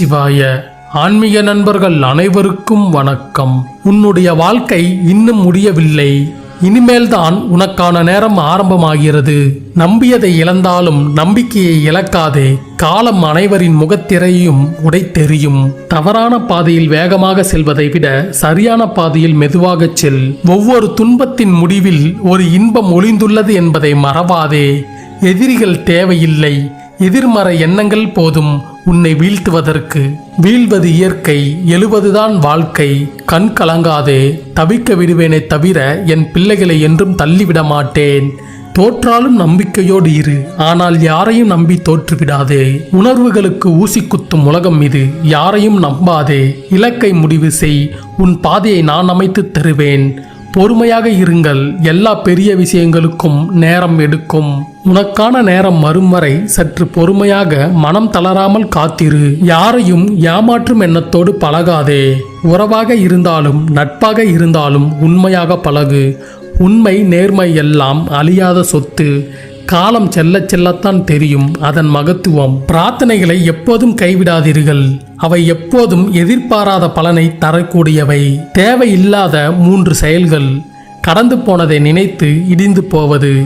சிவாய ஆன்மீக நண்பர்கள் அனைவருக்கும் வணக்கம். உன்னுடைய வாழ்க்கை இன்னும் முடியவில்லை. இனிமேல்தான் உனக்கான நேரம் ஆரம்பமாகிறது. நம்பியதை இழந்தாலும் நம்பிக்கையை இழக்காதே. காலம் அனைவரின் முகத்திரையும் உடைத்தெறியும். தவறான பாதையில் வேகமாக செல்வதை விட சரியான பாதையில் மெதுவாகச் செல். ஒவ்வொரு துன்பத்தின் முடிவில் ஒரு இன்பம் ஒளிந்துள்ளது என்பதை மறவாதே. எதிரிகள் தேவையில்லை. எதிர்மறை எண்ணங்கள் போதும். உன்னை வீழ்த்துவதற்கு வீழ்வது இயற்கை எழுவதுதான் வாழ்க்கை. கண் கலங்காதே தவிக்க விடுவேனே தவிர என் பிள்ளைகளை என்றும் தள்ளிவிட மாட்டேன். தோற்றாலும் நம்பிக்கையோடு இரு ஆனால் யாரையும் நம்பி தோற்றுவிடாதே. உணர்வுகளுக்கு ஊசி குத்தும் உலகம் இது யாரையும் நம்பாதே. இலக்கை முடிவு செய் உன் பாதையை நான் அமைத்து தருவேன். பொறுமையாக இருங்கள். எல்லா பெரிய விஷயங்களுக்கும் நேரம் எடுக்கும். உனக்கான நேரம் வரும் வரை சற்று பொறுமையாக மனம் தளராமல் காத்திரு. யாரையும் ஏமாற்றும் எண்ணத்தோடு பழகாதே. உறவாக இருந்தாலும் நட்பாக இருந்தாலும் உண்மையாக பழகு. உண்மை நேர்மை எல்லாம் அழியாத சொத்து. காலம் செல்ல செல்லத்தான் தெரியும் அதன் மகத்துவம். பிரார்த்தனைகளை எப்போதும் கைவிடாதீர்கள். அவை எப்போதும் எதிர்பாராத பலனை தரக்கூடியவை. தேவையில்லாத மூன்று செயல்கள். கடந்து போனதை நினைத்து இடிந்து போவது.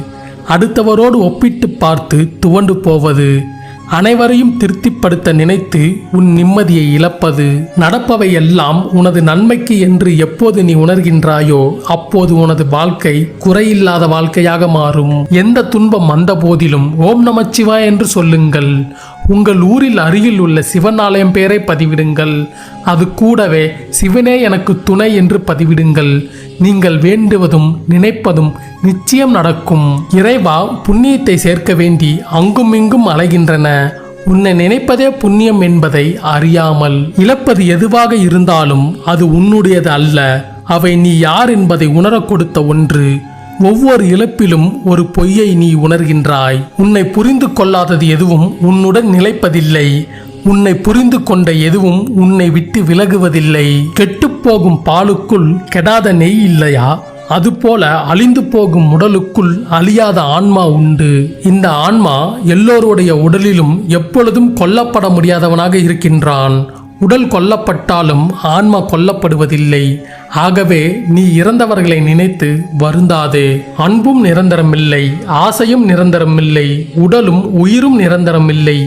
அடுத்தவரோடு ஒப்பிட்டு பார்த்து துவண்டு போவது. அனைவரையும் திருப்திப்படுத்த நினைத்து உன் நிம்மதியை இழப்பது. நடப்பவை எல்லாம் உனது நன்மைக்கு என்று எப்போது நீ உணர்கின்றாயோ அப்போது உனது வாழ்க்கை குறையில்லாத வாழ்க்கையாக மாறும். எந்த துன்பம் வந்த போதிலும் ஓம் நமச்சிவா என்று சொல்லுங்கள். உங்கள் ஊரில் அருகில் உள்ள சிவன் ஆலயம் பெயரை பதிவிடுங்கள். அது கூடவே சிவனே எனக்கு துணை என்று பதிவிடுங்கள். நீங்கள் வேண்டுவதும் நினைப்பதும் நிச்சயம் நடக்கும். இறைவா புண்ணியத்தை சேர்க்க வேண்டி அங்கும் இங்கும் அலைகின்றன. உன்னை நினைப்பதே புண்ணியம் என்பதை அறியாமல். இழப்பது எதுவாக இருந்தாலும் அது உன்னுடையது அல்ல. அவை நீ யார் என்பதை உணர கொடுத்த ஒன்று. ஒவ்வொரு இழப்பிலும் ஒரு பொய்யை நீ உணர்கின்றாய். உன்னை புரிந்து கொள்ளாதது எதுவும் உன்னுடன் நிலைப்பதில்லை. உன்னை புரிந்து கொண்ட எதுவும் உன்னை விட்டு விலகுவதில்லை. கெட்டுப்போகும் பாலுக்குள் கெடாத நெய் இல்லையா? அதுபோல அழிந்து போகும் உடலுக்குள் அழியாத ஆன்மா உண்டு. இந்த ஆன்மா எல்லோருடைய உடலிலும் எப்பொழுதும் கொல்லப்பட முடியாதவனாக இருக்கின்றான். உடல் கொல்லப்பட்டாலும் ஆன்மா கொல்லப்படுவதில்லை. ஆகவே நீ இறந்தவர்களை நினைத்து வருந்தாதே. அன்பும் நிரந்தரமில்லை ஆசையும் நிரந்தரமில்லை உடலும் உயிரும் நிரந்தரமில்லை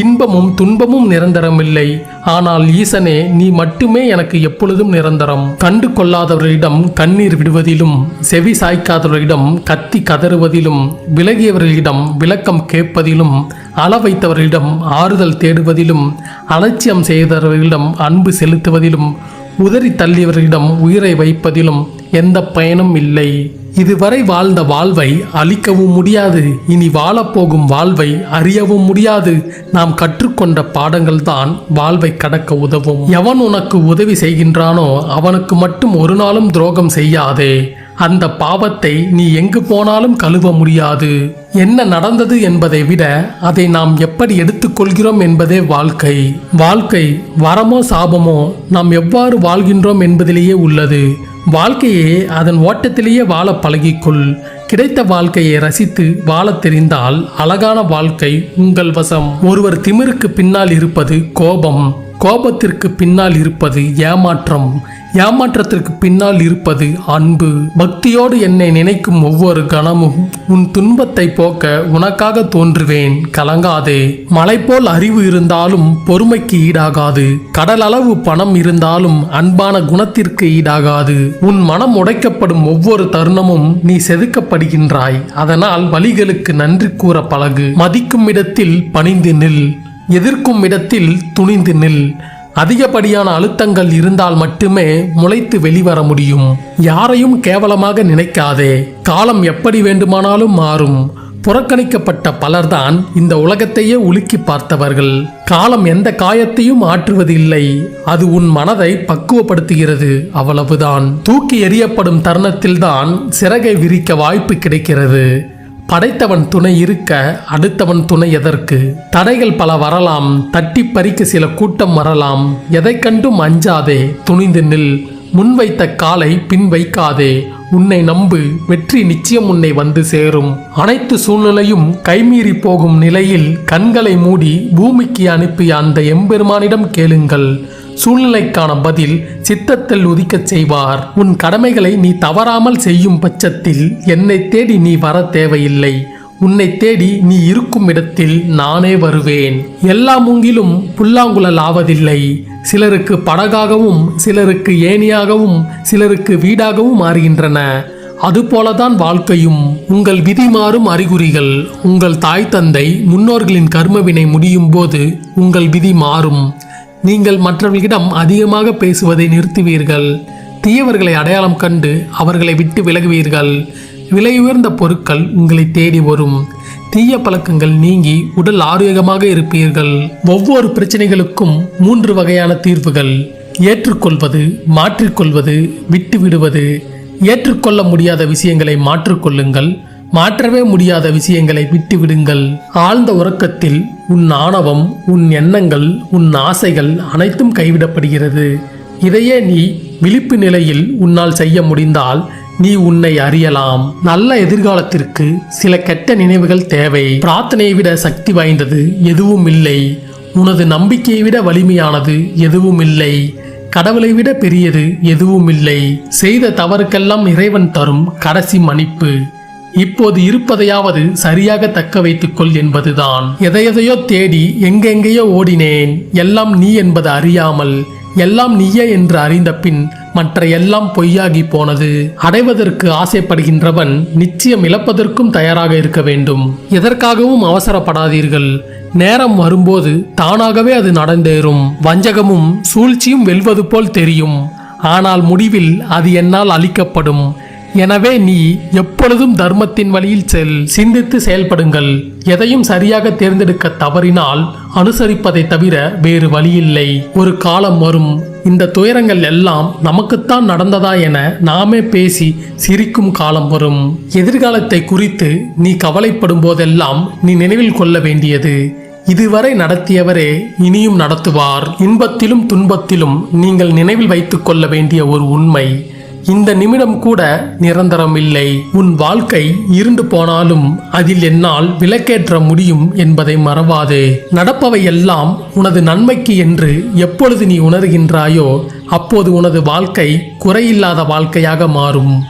இன்பமும் துன்பமும் நிரந்தரமில்லை. ஆனால் ஈசனே நீ மட்டுமே எனக்கு எப்பொழுதும் நிரந்தரம். கண்டு கொள்ளாதவர்களிடம் கண்ணீர் விடுவதிலும் செவி சாய்க்காதவர்களிடம் கத்தி கதறுவதிலும் விலகியவர்களிடம் விளக்கம் கேட்பதிலும் அள வைத்தவர்களிடம் ஆறுதல் தேடுவதிலும் அலட்சியம் செய்தவர்களிடம் அன்பு செலுத்துவதிலும் உதறி தள்ளியவர்களிடம் உயிரை வைப்பதிலும் எந்த பயனும் இல்லை. இதுவரை வாழ்ந்த வாழ்வை அழிக்கவும் முடியாது. இனி வாழப்போகும் வாழ்வை அறியவும் முடியாது. நாம் கற்றுக்கொண்ட பாடங்கள் தான் வாழ்வை கடக்க உதவும். எவன் உனக்கு உதவி செய்கின்றானோ அவனுக்கு மட்டும் ஒரு நாளும் துரோகம் செய்யாதே. அந்த பாவத்தை நீ எங்கு போனாலும் கழுவ முடியாது. என்ன நடந்தது என்பதை விட அதை நாம் எப்படி எடுத்துக்கொள்கிறோம் என்பதே வாழ்க்கை. வாழ்க்கை வரமோ சாபமோ நாம் எவ்வாறு வாழ்கின்றோம் என்பதிலேயே உள்ளது. வாழ்க்கையே அதன் ஓட்டத்திலேயே வாழ பழகிக்கொள். கிடைத்த வாழ்க்கையை ரசித்து வாழத் தெரிந்தால் அழகான வாழ்க்கை உங்கள் வசம். ஒருவர் திமிருக்கு பின்னால் இருப்பது கோபம். கோபத்திற்கு பின்னால் இருப்பது ஏமாற்றம். ஏமாற்றத்திற்கு பின்னால் இருப்பது அன்பு. பக்தியோடு என்னை நினைக்கும் ஒவ்வொரு கணமும் உன் துன்பத்தை போக்க உனக்காக தோன்றுவேன். கலங்காதே. மலை போல் அறிவு இருந்தாலும் பொறுமைக்கு ஈடாகாது. கடல் அளவு பணம் இருந்தாலும் அன்பான குணத்திற்கு ஈடாகாது. உன் மனம் உடைக்கப்படும் ஒவ்வொரு தருணமும் நீ செதுக்கப்படுகின்றாய். அதனால் வழிகளுக்கு நன்றி கூற பழகு மதிக்கும் இடத்தில் பணிந்து நில். எதிர்க்கும் இடத்தில் துணிந்து நில். அதிகப்படியான அழுத்தங்கள் இருந்தால் மட்டுமே முளைத்து வெளிவர முடியும். யாரையும் கேவலமாக நினைக்காதே. காலம் எப்படி வேண்டுமானாலும் மாறும். புறக்கணிக்கப்பட்ட பலர்தான் இந்த உலகத்தையே உலுக்கி பார்த்தவர்கள். காலம் எந்த காயத்தையும் ஆற்றுவதில்லை. அது உன் மனதை பக்குவப்படுத்துகிறது. அவ்வளவுதான். தூக்கி எறியப்படும் தருணத்தில்தான் சிறகை விரிக்க வாய்ப்பு கிடைக்கிறது. படைத்தவன் துணை இருக்க அடுத்தவன் துணை எதற்கு? தடைகள் பல வரலாம் தட்டி பறிக்க சில கூட்டம் வரலாம். எதை கண்டும் அஞ்சாதே துணிந்து நில். முன்வைத்த காலை பின் வைக்காதே. உன்னை நம்பு வெற்றி நிச்சயம் உன்னை வந்து சேரும். அனைத்து சூழ்நிலையும் கைமீறி போகும் நிலையில் கண்களை மூடி பூமிக்கு அனுப்பிய அந்த எம்பெருமானிடம் கேளுங்கள். சூழ்நிலைக்கான பதில் சித்தத்தில் உதிக்கச் செய்வார். உன் கடமைகளை நீ தவறாமல் செய்யும் பட்சத்தில் என்னை தேடி நீ வர தேவையில்லை. உன்னை தேடி நீ இருக்கும் இடத்தில் நானே வருவேன். எல்லா மூங்கிலும் புல்லாங்குழல் ஆவதில்லை சிலருக்கு படகாகவும் சிலருக்கு ஏணியாகவும் சிலருக்கு வீடாகவும் மாறுகின்றன. அதுபோலதான் வாழ்க்கையும். உங்கள் விதி மாறும் அறிகுறிகள். உங்கள் தாய் தந்தை முன்னோர்களின் கர்மவினை முடியும் போது உங்கள் விதி மாறும். நீங்கள் மற்றவர்களிடம் அதிகமாக பேசுவதை நிறுத்துவீர்கள். தீயவர்களை அடையாளம் கண்டு அவர்களை விட்டு விலகுவீர்கள். விலை உயர்ந்த பொருட்கள் உங்களை தேடி வரும். தீய பழக்கங்கள் நீங்கி உடல் ஆரோக்கியமாக இருப்பீர்கள். ஒவ்வொரு பிரச்சனைகளுக்கும் மூன்று வகையான தீர்வுகள். ஏற்றுக்கொள்வது மாற்றிக்கொள்வது விட்டு விடுவது ஏற்றுக்கொள்ள முடியாத விஷயங்களை மாற்றிக்கொள்ளுங்கள். மாற்றவே முடியாத விஷயங்களை விட்டுவிடுங்கள். ஆழ்ந்த உறக்கத்தில் உன் ஆணவம் உன் எண்ணங்கள் உன் ஆசைகள் அனைத்தும் கைவிடப்படுகிறது. இதையே நீ விழிப்பு நிலையில் உன்னால் செய்ய முடிந்தால் நீ உன்னை அறியலாம். நல்ல எதிர்காலத்திற்கு சில கெட்ட நினைவுகள் தேவை. பிரார்த்தனையை விட சக்தி வாய்ந்தது எதுவும் இல்லை. உனது நம்பிக்கையை விட வலிமையானது எதுவும் இல்லை. கடவுளை விட பெரியது எதுவும் இல்லை. செய்த தவறுக்கெல்லாம் இறைவன் தரும் கடைசி மன்னிப்பு. இப்போது இருப்பதையாவது சரியாக தக்க வைத்துக்கொள் என்பதுதான். எதையதையோ தேடி எங்கெங்கேயோ ஓடினேன். எல்லாம் நீ என்பது அறியாமல் எல்லாம் நீயே என்று அறிந்த பின் மற்ற எல்லாம் பொய்யாகி போனது. அடைவதற்கு ஆசைப்படுகின்றவன் நிச்சயம் இழப்பதற்கும் தயாராக இருக்க வேண்டும். எதற்காகவும் அவசரப்படாதீர்கள். நேரம் வரும்போது தானாகவே அது நடந்தேறும். வஞ்சகமும் சூழ்ச்சியும் வெல்வது போல் தெரியும். ஆனால் முடிவில் அது என்னால் அளிக்கப்படும் எனவே நீ எப்பொழுதும் தர்மத்தின் வழியில் செல் சிந்தித்து செயல்படுங்கள். எதையும் சரியாக தேர்ந்தெடுக்க தவறினால் அனுசரிப்பதை தவிர வேறு வழியில்லை. ஒரு காலம் வரும். இந்த துயரங்கள் எல்லாம் நமக்குத்தான் நடந்ததா என நாமே பேசி சிரிக்கும் காலம் வரும். எதிர்காலத்தை குறித்து நீ கவலைப்படும் போதெல்லாம் நீ நினைவில் கொள்ள வேண்டியது. இதுவரை நடத்தியவரே இனியும் நடத்துவார். இன்பத்திலும் துன்பத்திலும் நீங்கள் நினைவில் வைத்துக் கொள்ள வேண்டிய ஒரு உண்மை. இந்த நிமிடம் கூட நிரந்தரம் இல்லை உன் வாழ்க்கை இருண்டு போனாலும் அதில் என்னால் விலக்கேற்ற முடியும் என்பதை மறவாது. நடப்பவை எல்லாம் உனது நன்மைக்கு என்று எப்பொழுது நீ உணர்கின்றாயோ அப்போது உனது வாழ்க்கை குறையில்லாத வாழ்க்கையாக மாறும்.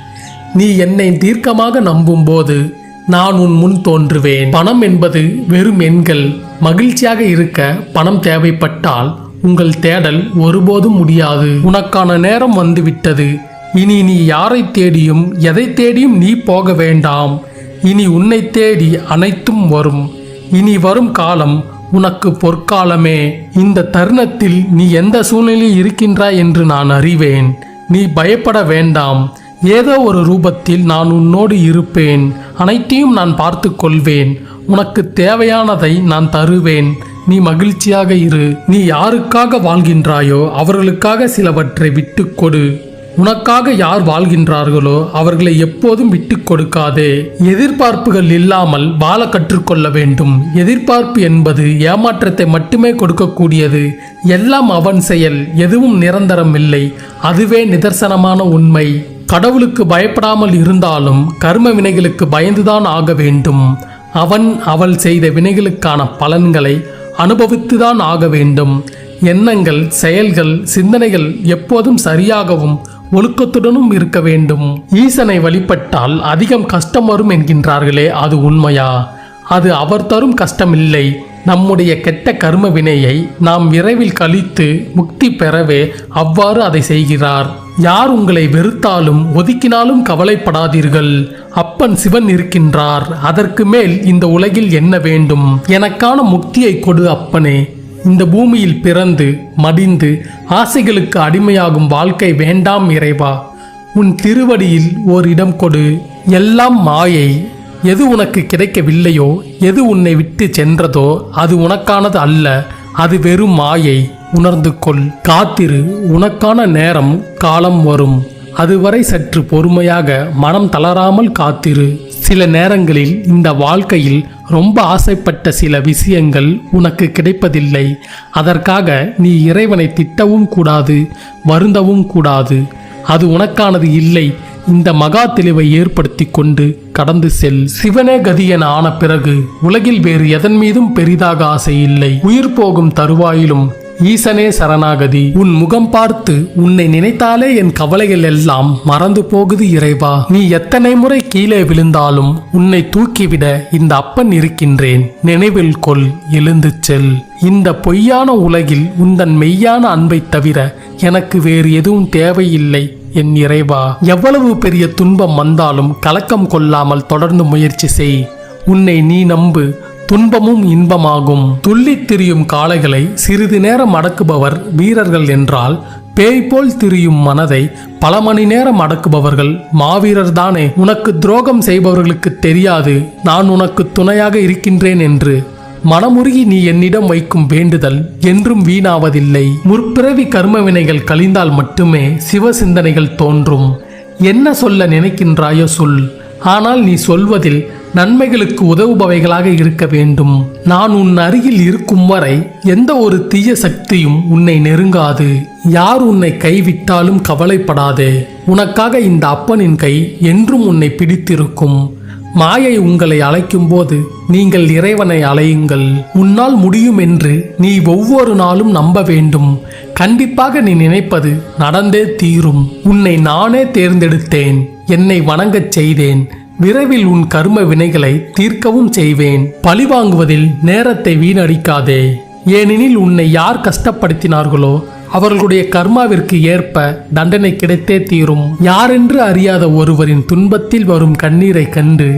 நீ என்னை தீர்க்கமாக நம்பும்போது நான் உன் முன் தோன்றுவேன். பணம் என்பது வெறும் எண்கள். மகிழ்ச்சியாக இருக்க பணம் தேவைப்பட்டால் உங்கள் தேடல் ஒருபோதும் முடியாது. உனக்கான நேரம் வந்துவிட்டது. இனி நீ யாரை தேடியும் எதை தேடியும் நீ போக வேண்டாம். இனி உன்னை தேடி அனைத்தும் வரும். இனி வரும் காலம் உனக்கு பொற்காலமே. இந்த தருணத்தில் நீ எந்த சூழ்நிலையில் இருக்கின்றாய் என்று நான் அறிவேன். நீ பயப்பட வேண்டாம். ஏதோ ஒரு ரூபத்தில் நான் உன்னோடு இருப்பேன். அனைத்தையும் நான் பார்த்து கொள்வேன். உனக்கு தேவையானதை நான் தருவேன். நீ மகிழ்ச்சியாக இரு. நீ யாருக்காக வாழ்கின்றாயோ அவர்களுக்காக சிலவற்றை விட்டு கொடு. உனக்காக யார் வாழ்கின்றார்களோ அவர்களை எப்போதும் விட்டு கொடுக்காதே. எதிர்பார்ப்புகள் இல்லாமல் வாழ கற்றுக்கொள்ள வேண்டும். எதிர்பார்ப்பு என்பது ஏமாற்றத்தை மட்டுமே கொடுக்கக்கூடியது. எல்லாம் அவன் செயல் எதுவும் நிரந்தரம் இல்லை. அதுவே நிதர்சனமான உண்மை. கடவுளுக்கு பயப்படாமல் இருந்தாலும் கர்ம வினைகளுக்கு பயந்துதான் ஆக வேண்டும். அவன் அவள் செய்த வினைகளுக்கான பலன்களை அனுபவித்துதான் ஆக வேண்டும். எண்ணங்கள் செயல்கள் சிந்தனைகள் எப்போதும் சரியாகவும் ஒழுக்கத்துடனும் இருக்க வேண்டும். ஈசனை வழிபட்டால் அதிகம் கஷ்டம் வரும் என்கின்றார்களே அது உண்மையா? அது அவர் தரும் கஷ்டமில்லை. நம்முடைய கெட்ட கர்ம வினையை நாம் விரைவில் கழித்து முக்தி பெறவே அவ்வாறு அதை செய்கிறார். யார் உங்களை வெறுத்தாலும் ஒதுக்கினாலும் கவலைப்படாதீர்கள். அப்பன் சிவன் இருக்கின்றார். அதற்கு மேல் இந்த உலகில் என்ன வேண்டும்? எனக்கான முக்தியை கொடு அப்பனே. இந்த பூமியில் பிறந்து மடிந்து ஆசைகளுக்கு அடிமையாகும் வாழ்க்கை வேண்டாம் இறைவா. உன் திருவடியில் ஓர் இடம் கொடு. எல்லாம் மாயை. எது உனக்கு கிடைக்கவில்லையோ எது உன்னை விட்டு சென்றதோ அது உனக்கானது அல்ல. அது வெறும் மாயை. உணர்ந்து கொள். காத்திரு. உனக்கான நேரம் காலம் வரும். அதுவரை சற்று பொறுமையாக மனம் தளராமல் காத்திரு. சில நேரங்களில் இந்த வாழ்க்கையில் ரொம்ப ஆசைப்பட்ட சில விஷயங்கள் உனக்கு கிடைப்பதில்லை. அதற்காக நீ இறைவனை திட்டவும் கூடாது வருந்தவும் கூடாது. அது உனக்கானது இல்லை. இந்த மகா தெளிவை ஏற்படுத்தி கொண்டு கடந்து செல். சிவனே கதி என ஆன பிறகு உலகில் வேறு எதன் மீதும் பெரிதாக ஆசை இல்லை. உயிர் போகும் தருவாயிலும் ஈசனே சரணாகதி. உன் முகம் பார்த்து உன்னை நினைத்தாலே என் கவலைகள் எல்லாம் மறந்து போகுது இறைவா. நீ எத்தனை முறை கீழே விழுந்தாலும் உன்னை தூக்கிவிட இந்த அப்பன் இருக்கின்றேன். நினைவில் கொள் எழுந்து செல். இந்த பொய்யான உலகில் உந்தன் மெய்யான அன்பைத் தவிர எனக்கு வேறு எதுவும் தேவையில்லை என் இறைவா. எவ்வளவு பெரிய துன்பம் வந்தாலும் கலக்கம் கொள்ளாமல் தொடர்ந்து முயற்சி செய். உன்னை நீ நம்பு துன்பமும் இன்பமாகும். துள்ளித் திரியும் காளைகளை சிறிது நேரம் அடக்குபவர் வீரர்கள் என்றால் பேய் போல் திரியும் மனதை பல மணி நேரம் அடக்குபவர்கள் மாவீரர் தானே. உனக்கு துரோகம் செய்பவர்களுக்கு தெரியாது நான் உனக்கு துணையாக இருக்கின்றேன் என்று. மனமுருகி நீ என்னிடம் வைக்கும் வேண்டுதல் என்றும் வீணாவதில்லை. முற்பிறவி கர்மவினைகள் கழிந்தால் மட்டுமே சிவ சிந்தனைகள் தோன்றும். என்ன சொல்ல நினைக்கின்றாயோ சொல். ஆனால் நீ சொல்வதில் நன்மைகளுக்கு உதவுபவைகளாக இருக்க வேண்டும். நான் உன் அருகில் இருக்கும் வரை எந்த ஒரு தீய சக்தியும் உன்னை நெருங்காது. யார் உன்னை கைவிட்டாலும் கவலைப்படாதே. உனக்காக இந்த அப்பனின் கை என்றும் உன்னை பிடித்திருக்கும். மாயை உங்களை அழைக்கும்போது நீங்கள் இறைவனை அலையுங்கள் உன்னால் முடியும் என்று நீ ஒவ்வொரு நாளும் நம்ப வேண்டும். கண்டிப்பாக நீ நினைப்பது நடந்தே தீரும். உன்னை நானே தேர்ந்தெடுத்தேன். என்னை வணங்கச் செய்தேன். விரைவில் உன் கர்ம வினைகளை தீர்க்கவும் செய்வேன். பழிவாங்குவதில் நேரத்தை வீணடிக்காதே. ஏனெனில் உன்னை யார் கஷ்டப்படுத்தினார்களோ அவர்களுடைய கர்மாவிற்கு ஏற்ப தண்டனை கிடைத்தே தீரும். யாரென்று அறியாத ஒருவரின் துன்பத்தில் வரும் கண்ணீரை கண்டு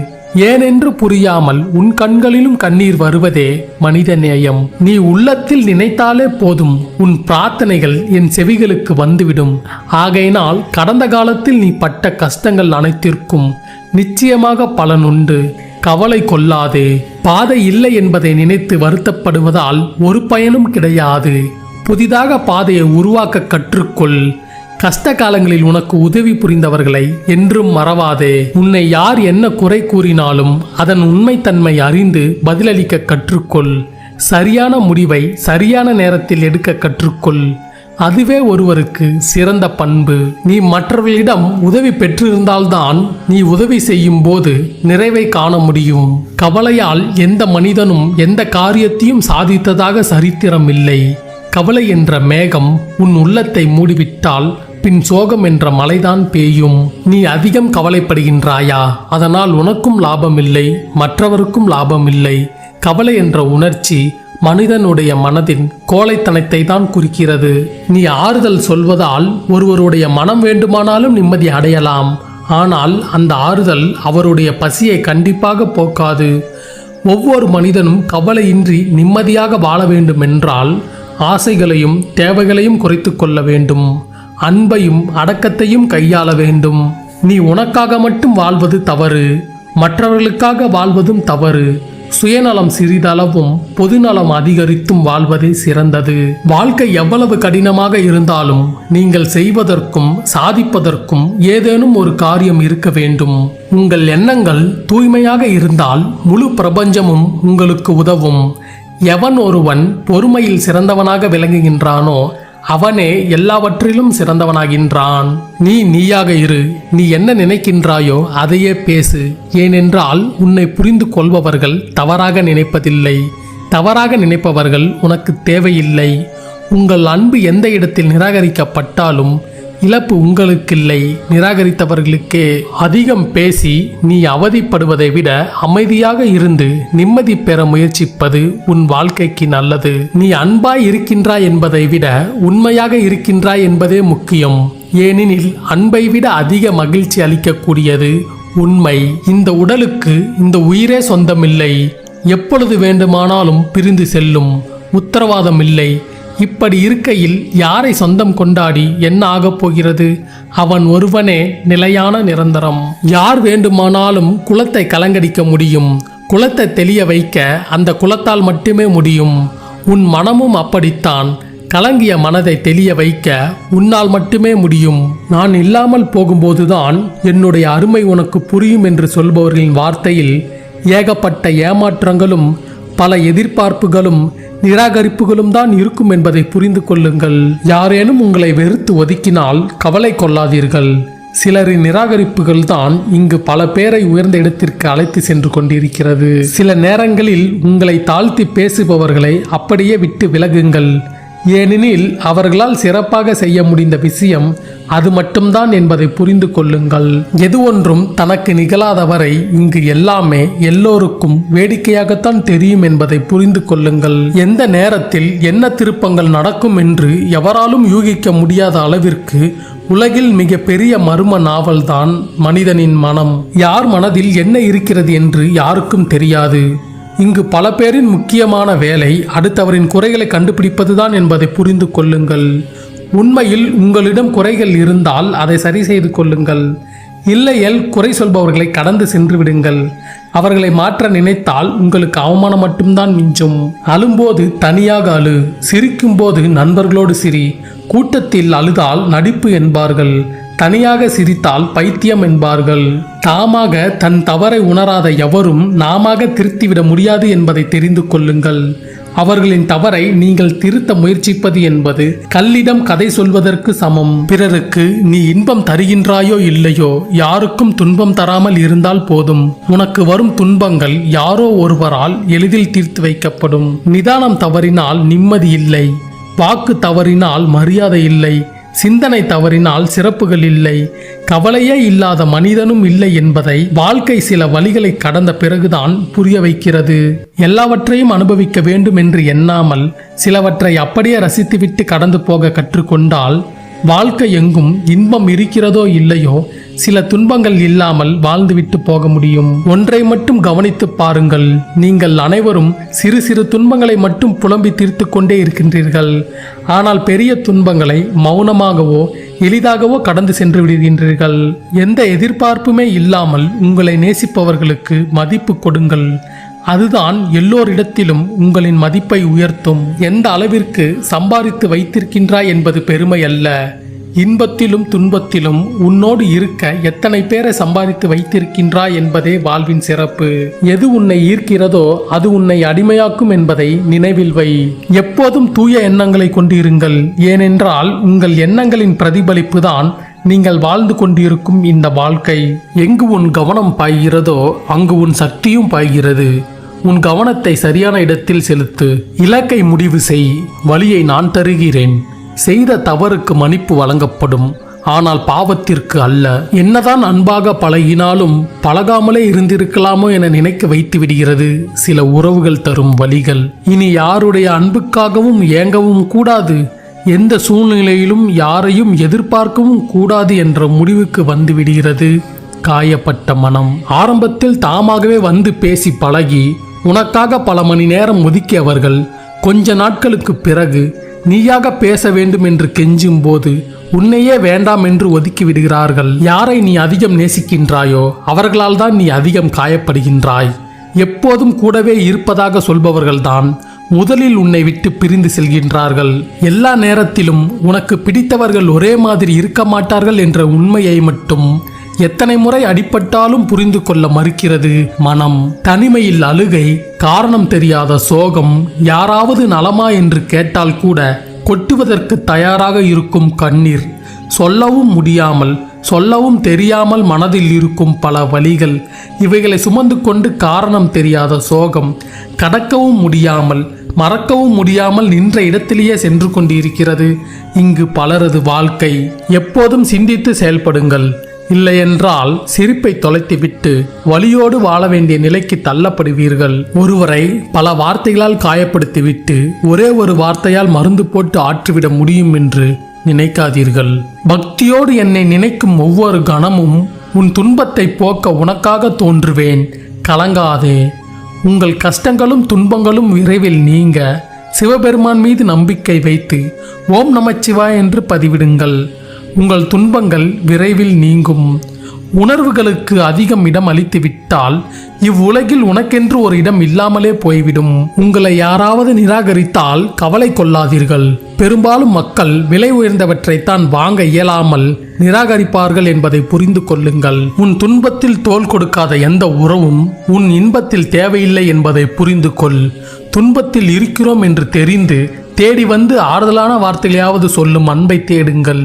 ஏனென்று புரியாமல் உன் கண்களிலும் கண்ணீர் வருவதே மனித நேயம். நீ உள்ளத்தில் நினைத்தாலே போதும் உன் பிரார்த்தனைகள் என் செவிகளுக்கு வந்துவிடும். ஆகையினால் கடந்த காலத்தில் நீ பட்ட கஷ்டங்கள் அனைத்திற்கும் நிச்சயமாக பலன் உண்டு கவலை கொள்ளாதே. பாதை இல்லை என்பதை நினைத்து வருத்தப்படுவதால் ஒரு பயனும் கிடையாது. புதிதாக பாதையை உருவாக்க கற்றுக்கொள். கஷ்ட காலங்களில் உனக்கு உதவி புரிந்தவர்களை என்றும் மறவாதே. உன்னை யார் என்ன குறை கூறினாலும் அதன் உண்மைத்தன்மை அறிந்து பதிலளிக்க கற்றுக்கொள். சரியான முடிவை சரியான நேரத்தில் எடுக்க கற்றுக்கொள். அதுவே ஒருவருக்கு சிறந்த பண்பு. நீ மற்றவர்களிடம் உதவி பெற்றிருந்தால்தான் நீ உதவி செய்யும் போது நிறைவை காண முடியும். கவலையால் எந்த மனிதனும் எந்த காரியத்தையும் சாதித்ததாக சரித்திரம் இல்லை கவலை என்ற மேகம் உன் உள்ளத்தை மூடிவிட்டால் பின் சோகம் என்ற மலைதான் பேயும். நீ அதிகம் கவலைப்படுகின்றாயா? அதனால் உனக்கும் லாபம் இல்லை மற்றவருக்கும் லாபம் இல்லை கவலை என்ற உணர்ச்சி மனிதனுடைய மனதின் கோழைத்தனத்தை தான் குறிக்கிறது. நீ ஆறுதல் சொல்வதால் ஒருவருடைய மனம் வேண்டுமானாலும் நிம்மதி அடையலாம். ஆனால் அந்த ஆறுதல் அவருடைய பசியை கண்டிப்பாக போக்காது. ஒவ்வொரு மனிதனும் கவலையின்றி நிம்மதியாக வாழ வேண்டும் என்றால் ஆசைகளையும் தேவைகளையும் குறைத்து கொள்ள வேண்டும். அன்பையும் அடக்கத்தையும் கையாள வேண்டும். நீ உனக்காக மட்டும் வாழ்வது தவறு மற்றவர்களுக்காக வாழ்வதும் தவறு. சுயநலம் சிறிதளவும் பொதுநலம் அதிகரித்தும் வாழ்வதே சிறந்தது. வாழ்க்கை எவ்வளவு கடினமாக இருந்தாலும் நீங்கள் செய்வதற்கும் சாதிப்பதற்கும் ஏதேனும் ஒரு காரியம் இருக்க வேண்டும். உங்கள் எண்ணங்கள் தூய்மையாக இருந்தால் முழு பிரபஞ்சமும் உங்களுக்கு உதவும். எவன் ஒருவன் பொறுமையில் சிறந்தவனாக விளங்குகின்றானோ அவனே எல்லாவற்றிலும் சிறந்தவனாகின்றான். நீ நீயாக இரு. நீ என்ன நினைக்கின்றாயோ அதையே பேசு. ஏனென்றால் உன்னை புரிந்து கொள்பவர்கள் தவறாக நினைப்பதில்லை. தவறாக நினைப்பவர்கள் உனக்கு தேவையில்லை. உங்கள் அன்பு எந்த இடத்தில் நிராகரிக்கப்பட்டாலும் இழப்பு உங்களுக்கில்லை. நிராகரித்தவர்களுக்கே அதிகம் பேசி நீ அவதிப்படுவதை விட அமைதியாக இருந்து நிம்மதி பெற முயற்சிப்பது உன் வாழ்க்கைக்கு நல்லது. நீ அன்பாய் இருக்கின்றாய் என்பதை விட உண்மையாக இருக்கின்றாய் என்பதே முக்கியம். ஏனெனில் அன்பை விட அதிக மகிழ்ச்சி அளிக்கக்கூடியது உண்மை. இந்த உடலுக்கு இந்த உயிரே சொந்தமில்லை. எப்பொழுது வேண்டுமானாலும் பிரிந்து செல்லும். உத்தரவாதம் இல்லை இப்படி இருக்கையில் யாரை சொந்தம் கொண்டாடி என்ன ஆகப் போகிறது? அவன் ஒருவனே நிலையான நிரந்தரம். யார் வேண்டுமானாலும் குலத்தை கலங்கடிக்க முடியும். குலத்தை தெளிய வைக்க அந்த குலத்தால் மட்டுமே முடியும். உன் மனமும் அப்படித்தான். கலங்கிய மனதை தெளிய வைக்க உன்னால் மட்டுமே முடியும். நான் இல்லாமல் போகும்போதுதான் என்னுடைய அருமை உனக்கு புரியும் என்று சொல்பவர்களின் வார்த்தையில் ஏகப்பட்ட ஏமாற்றங்களும் பல எதிர்பார்ப்புகளும் நிராகரிப்புகளும் தான் இருக்கும் என்பதை புரிந்து கொள்ளுங்கள். யாரேனும் உங்களை வெறுத்து ஒதுக்கினால் கவலை கொள்ளாதீர்கள். சிலரின் நிராகரிப்புகள் தான் இங்கு பல பேரை உயர்ந்த இடத்திற்கு அழைத்து சென்று கொண்டிருக்கிறது. சில நேரங்களில் உங்களை தாழ்த்தி பேசுபவர்களை அப்படியே விட்டு விலகுங்கள். ஏனெனில் அவர்களால் சிறப்பாக செய்ய முடிந்த விஷயம் அது மட்டும்தான் என்பதை புரிந்து கொள்ளுங்கள். எது ஒன்றும் தனக்கு நிகழாதவரை இங்கு எல்லாமே எல்லோருக்கும் வேடிக்கையாகத்தான் தெரியும் என்பதை புரிந்து கொள்ளுங்கள். எந்த நேரத்தில் என்ன திருப்பங்கள் நடக்கும் என்று எவராலும் யூகிக்க முடியாத அளவிற்கு உலகில் மிக பெரிய மர்ம நாவல்தான் மனிதனின் மனம். யார் மனதில் என்ன இருக்கிறது என்று யாருக்கும் தெரியாது. இங்கு பல பேரின் முக்கியமான வேலை அடுத்தவரின் குறைகளை கண்டுபிடிப்பதுதான் என்பதை புரிந்து கொள்ளுங்கள். உண்மையில் உங்களிடம் குறைகள் இருந்தால் அதை சரி செய்து கொள்ளுங்கள். இல்லையெல் குறை சொல்பவர்களை கடந்து சென்று விடுங்கள். அவர்களை மாற்ற நினைத்தால் உங்களுக்கு அவமானம் மட்டும்தான் மிஞ்சும். அழும்போது தனியாக அழு சிரிக்கும்போது நண்பர்களோடு சிரி கூட்டத்தில் அழுதால் நடிப்பு என்பார்கள். தனியாக சிரித்தால் பைத்தியம் என்பார்கள். தாமாக தன் தவறை உணராத எவரும் நாமாக திருத்திவிட முடியாது என்பதை தெரிந்து கொள்ளுங்கள். அவர்களின் தவறை நீங்கள் திருத்த முயற்சிப்பது என்பது கல்லிடம் கதை சொல்வதற்கு சமம். பிறருக்கு நீ இன்பம் தருகின்றாயோ இல்லையோ யாருக்கும் துன்பம் தராமல் இருந்தால் போதும். உனக்கு வரும் துன்பங்கள் யாரோ ஒருவரால் எளிதில் தீர்த்து வைக்கப்படும். நிதானம் தவறினால் நிம்மதி இல்லை. வாக்கு தவறினால் மரியாதை இல்லை. சிந்தனை தவறினால் சிறப்புகள் இல்லை கவலையே இல்லாத மனிதனும் இல்லை என்பதை வாழ்க்கை சில வழிகளை கடந்த பிறகுதான் புரிய வைக்கிறது. எல்லாவற்றையும் அனுபவிக்க வேண்டும் என்று எண்ணாமல் சிலவற்றை அப்படியே ரசித்துவிட்டு கடந்து போக கற்றுக்கொண்டால் வாழ்க்கை எங்கும் இன்பம் இருக்கிறதோ இல்லையோ சில துன்பங்கள் இல்லாமல் வாழ்ந்துவிட்டு போக முடியும். ஒன்றை மட்டும் கவனித்து பாருங்கள். நீங்கள் அனைவரும் சிறு சிறு துன்பங்களை மட்டும் புலம்பி தீர்த்து கொண்டே இருக்கின்றீர்கள். ஆனால் பெரிய துன்பங்களை மௌனமாகவோ எளிதாகவோ கடந்து சென்று விடுகின்றீர்கள். எந்த எதிர்பார்ப்புமே இல்லாமல் உங்களை நேசிப்பவர்களுக்கு மதிப்பு கொடுங்கள். அதுதான் எல்லோரிடத்திலும் உங்களின் மதிப்பை உயர்த்தும். எந்த அளவிற்கு சம்பாதித்து வைத்திருக்கின்றாய் என்பது பெருமை அல்ல இன்பத்திலும் துன்பத்திலும் உன்னோடு இருக்க எத்தனை பேரை சம்பாதித்து வைத்திருக்கின்றாய் என்பதே வாழ்வின் சிறப்பு. எது உன்னை ஈர்க்கிறதோ அது உன்னை அடிமையாக்கும் என்பதை நினைவில் வை. எப்போதும் தூய எண்ணங்களை கொண்டிருங்கள். ஏனென்றால் உங்கள் எண்ணங்களின் பிரதிபலிப்பு தான் நீங்கள் வாழ்ந்து கொண்டிருக்கும் இந்த வாழ்க்கை. எங்கு உன் கவனம் பாய்கிறதோ அங்கு உன் சக்தியும் பாய்கிறது. உன் கவனத்தை சரியான இடத்தில் செலுத்து. இலக்கை முடிவு செய். வழியை நான் தருகிறேன். செய்த தவறுக்கு மன்னிப்பு வழங்கப்படும். ஆனால் பாவத்திற்கு அல்ல. என்னதான் அன்பாக பழகினாலும் பழகாமலே இருந்திருக்கலாமோ என நினைக்க வைத்து விடுகிறது. சில உறவுகள் தரும் வழிகள். இனி யாருடைய அன்புக்காகவும் ஏங்கவும் கூடாது. எந்த சூழ்நிலையிலும் யாரையும் எதிர்பார்க்கவும் கூடாது என்ற முடிவுக்கு வந்து விடுகிறது. காயப்பட்ட மனம். ஆரம்பத்தில் தாமாகவே வந்து பேசி பழகி உனக்காக பல மணி நேரம் ஒதுக்கியவர்கள் கொஞ்ச நாட்களுக்கு பிறகு நீயாக பேச வேண்டும் என்று கெஞ்சும் போது உன்னையே வேண்டாம் என்று ஒதுக்கி விடுகிறார்கள். யாரை நீ அதிகம் நேசிக்கின்றாயோ அவர்களால் தான் நீ அதிகம் காயப்படுகின்றாய். எப்போதும் கூடவே இருப்பதாக சொல்பவர்கள்தான் முதலில் உன்னை விட்டு பிரிந்து செல்கின்றார்கள். எல்லா நேரத்திலும் உனக்கு பிடித்தவர்கள் ஒரே மாதிரி இருக்க மாட்டார்கள் என்ற உண்மையை மட்டும் எத்தனை முறை அடிபட்டாலும் புரிந்து கொள்ள மறுக்கிறது. மனம் தனிமையில் அழுகை காரணம் தெரியாத சோகம் யாராவது நலமா என்று கேட்டால் கூட கொட்டுவதற்கு தயாராக இருக்கும் கண்ணீர். சொல்லவும் முடியாமல் சொல்லவும் தெரியாமல் மனதில் இருக்கும் பல வழிகள் இவைகளை சுமந்து கொண்டு காரணம் தெரியாத சோகம். கடக்கவும் முடியாமல் மறக்கவும் முடியாமல் நின்ற இடத்திலேயே சென்று கொண்டிருக்கிறது. இங்கு பலரது வாழ்க்கை. எப்போதும் சிந்தித்து செயல்படுங்கள். இல்லையென்றால் சிரிப்பை தொலைத்துவிட்டு வலியோடு வாழ வேண்டிய நிலைக்கு தள்ளப்படுவீர்கள். ஒருவரை பல வார்த்தைகளால் காயப்படுத்திவிட்டு ஒரே ஒரு வார்த்தையால் மருந்து போட்டு ஆற்றிவிட முடியும் என்று நினைக்காதீர்கள். பக்தியோடு என்னை நினைக்கும் ஒவ்வொரு கணமும் உன் துன்பத்தை போக்க உனக்காக தோன்றுவேன். கலங்காதே. உங்கள் கஷ்டங்களும் துன்பங்களும் விரைவில் நீங்க சிவபெருமான் மீது நம்பிக்கை வைத்து ஓம் நமச்சிவாய் என்று பதிவிடுங்கள். உங்கள் துன்பங்கள் விரைவில் நீங்கும். உணர்வுகளுக்கு அதிகம் இடம் அளித்து விட்டால் இவ்வுலகில் உனக்கென்று ஒரு இடம் இல்லாமலே போய்விடும். உங்களை யாராவது நிராகரித்தால் கவலை கொள்ளாதீர்கள். பெரும்பாலும் மக்கள் விலை உயர்ந்தவற்றைத்தான் வாங்க இயலாமல் நிராகரிப்பார்கள் என்பதை புரிந்து கொள்ளுங்கள். உன் துன்பத்தில் தோல் கொடுக்காத எந்த உறவும் உன் இன்பத்தில் தேவையில்லை என்பதை புரிந்து கொள். துன்பத்தில் இருக்கிறோம் என்று தெரிந்து தேடி வந்து ஆறுதலான வார்த்தைகளையாவது சொல்லும் அன்பை தேடுங்கள்.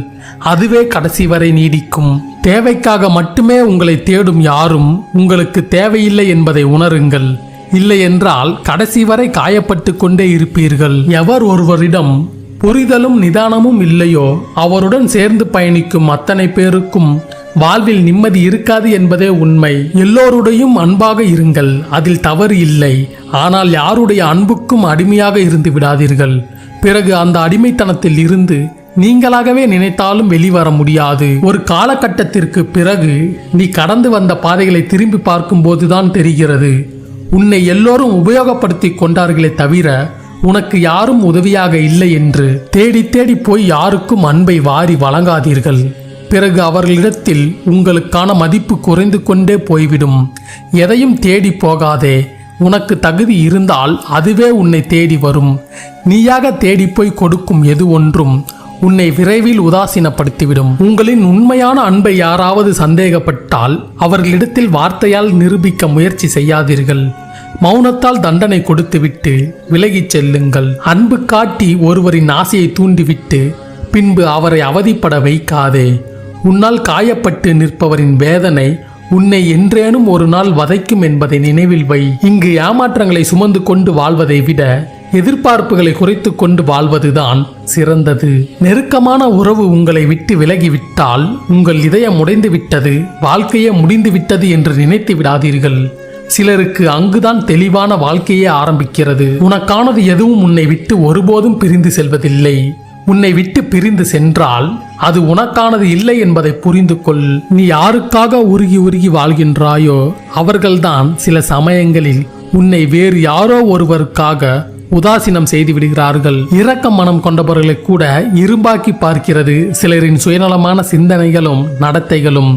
அதுவே கடைசி வரை நீடிக்கும். தேவைக்காக மட்டுமே உங்களை தேடும் யாரும் உங்களுக்கு தேவையில்லை என்பதை உணருங்கள். இல்லை என்றால் கடைசி வரை காயப்பட்டு கொண்டே இருப்பீர்கள். எவர் ஒருவரிடம் புரிதலும் நிதானமும் இல்லையோ அவருடன் சேர்ந்து பயணிக்கும் அத்தனை பேருக்கும் வாழ்வில் நிம்மதி இருக்காது என்பதே உண்மை. எல்லோருடையும் அன்பாக இருங்கள் அதில் தவறு இல்லை. ஆனால் யாருடைய அன்புக்கும் அடிமையாக இருந்து விடாதீர்கள். பிறகு அந்த அடிமைத்தனத்தில் இருந்து நீங்களாகவே நினைத்தாலும் வெளிவர முடியாது. ஒரு காலகட்டத்திற்கு பிறகு நீ கடந்து வந்த பாதைகளை திரும்பி பார்க்கும்போதுதான் தெரிகிறது. உன்னை எல்லோரும் உபயோகப்படுத்தி கொண்டார்களே தவிர உனக்கு யாரும் உதவியாக இல்லை என்று தேடி தேடி போய் யாருக்கும் அன்பை வாரி வழங்காதீர்கள். பிறகு அவர்களிடத்தில் உங்களுக்கான மதிப்பு குறைந்து கொண்டே போய்விடும். எதையும் தேடி போகாதே. உனக்கு தகுதி இருந்தால் அதுவே உன்னை தேடி வரும். நீயாக தேடிப்போய் கொடுக்கும் எது ஒன்றும் உன்னை விரைவில் உதாசீனப்படுத்திவிடும். உங்களின் உண்மையான அன்பை யாராவது சந்தேகப்பட்டால் அவர்களிடத்தில் வார்த்தையால் நிரூபிக்க முயற்சி செய்யாதீர்கள். மௌனத்தால் தண்டனை கொடுத்துவிட்டு விலகிச் செல்லுங்கள். அன்பு காட்டி ஒருவரின் ஆசையை தூண்டிவிட்டு பின்பு அவரை அவதிப்பட வைக்காதே. உன்னால் காயப்பட்டு நிற்பவரின் வேதனை உன்னை என்றேனும் ஒரு நாள் வதைக்கும் என்பதை நினைவில் வை. இங்கு ஏமாற்றங்களை சுமந்து கொண்டு வாழ்வதை விட எதிர்பார்ப்புகளை குறைத்து கொண்டு வாழ்வதுதான் சிறந்தது. நெருக்கமான உறவு உங்களை விட்டு விலகிவிட்டால் உங்கள் இதயம் உடைந்து விட்டது வாழ்க்கையே முடிந்து விட்டது என்று நினைத்து விடாதீர்கள். சிலருக்கு அங்குதான் தெளிவான வாழ்க்கையே ஆரம்பிக்கிறது. உனக்கானது எதுவும் உன்னை விட்டு ஒருபோதும் பிரிந்து செல்வதில்லை. உன்னை விட்டு பிரிந்து சென்றால் அது உனக்கானது இல்லை என்பதை புரிந்து கொள். நீ யாருக்காக உருகி உருகி வாழ்கின்றாயோ அவர்கள்தான் சில சமயங்களில் உன்னை வேறு யாரோ ஒருவருக்காக உதாசீனம் செய்து விடுகிறார்கள். இரக்க மனம் கொண்டவர்களை கூட இரும்பாக்கி பார்க்கிறது. சிலரின் சுயநலமான சிந்தனைகளும் நடத்தைகளும்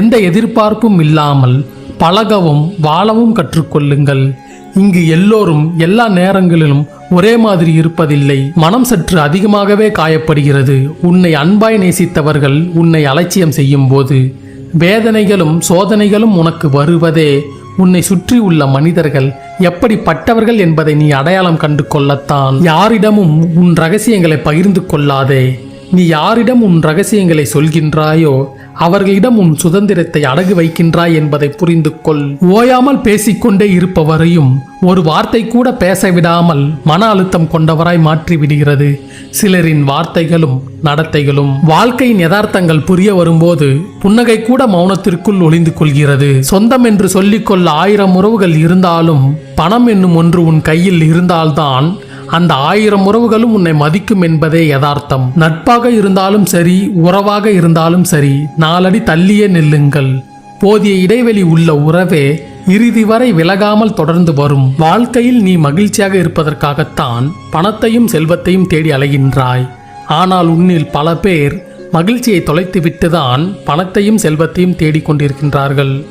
எந்த எதிர்பார்ப்பும் இல்லாமல் பழகவும் வாழவும் கற்றுக்கொள்ளுங்கள். இங்கு எல்லோரும் எல்லா நேரங்களிலும் ஒரே மாதிரி இருப்பதில்லை. மனம் சற்று அதிகமாகவே காயப்படுகிறது. உன்னை அன்பாய் நேசித்தவர்கள் உன்னை அலட்சியம் செய்யும் போது வேதனைகளும் சோதனைகளும் உனக்கு வருவதே உன்னை சுற்றி உள்ள மனிதர்கள் எப்படிப்பட்டவர்கள் என்பதை நீ அடையாளம் கண்டு கொள்ளத்தான் யாரிடமும் உன் ரகசியங்களை பகிர்ந்து கொள்ளாதே. நீ யாரிடம் உன் ரகசியங்களை சொல்கின்றாயோ அவர்களிடம் உன் சுதந்திரத்தை அடகு வைக்கின்றாய் என்பதை புரிந்து கொள் ஓயாமல் பேசிக்கொண்டே இருப்பவரையும் ஒரு வார்த்தை கூட பேச விடாமல் மன அழுத்தம் கொண்டவராய் மாற்றி விடுகிறது சிலரின் வார்த்தைகளும் நடத்தைகளும் வாழ்க்கையின் யதார்த்தங்கள் புரிய வரும்போது புன்னகை கூட மௌனத்திற்குள் ஒளிந்து கொள்கிறது. சொந்தம் என்று சொல்லிக்கொள்ள ஆயிரம் உறவுகள் இருந்தாலும் பணம் என்னும் ஒன்று உன் கையில் இருந்தால்தான் அந்த ஆயிரம் உறவுகளும் உன்னை மதிக்கும் என்பதே யதார்த்தம். நட்பாக இருந்தாலும் சரி உறவாக இருந்தாலும் சரி நாலடி தள்ளியே நில்லுங்கள். போதிய இடைவெளி உள்ள உறவே இறுதி வரை விலகாமல் தொடர்ந்து வரும். வாழ்க்கையில் நீ மகிழ்ச்சியாக இருப்பதற்காகத்தான் பணத்தையும் செல்வத்தையும் தேடி அலைகின்றாய். ஆனால் உன்னில் பல பேர் மகிழ்ச்சியை தொலைத்துவிட்டுதான் பணத்தையும் செல்வத்தையும் தேடிக் கொண்டிருக்கின்றார்கள்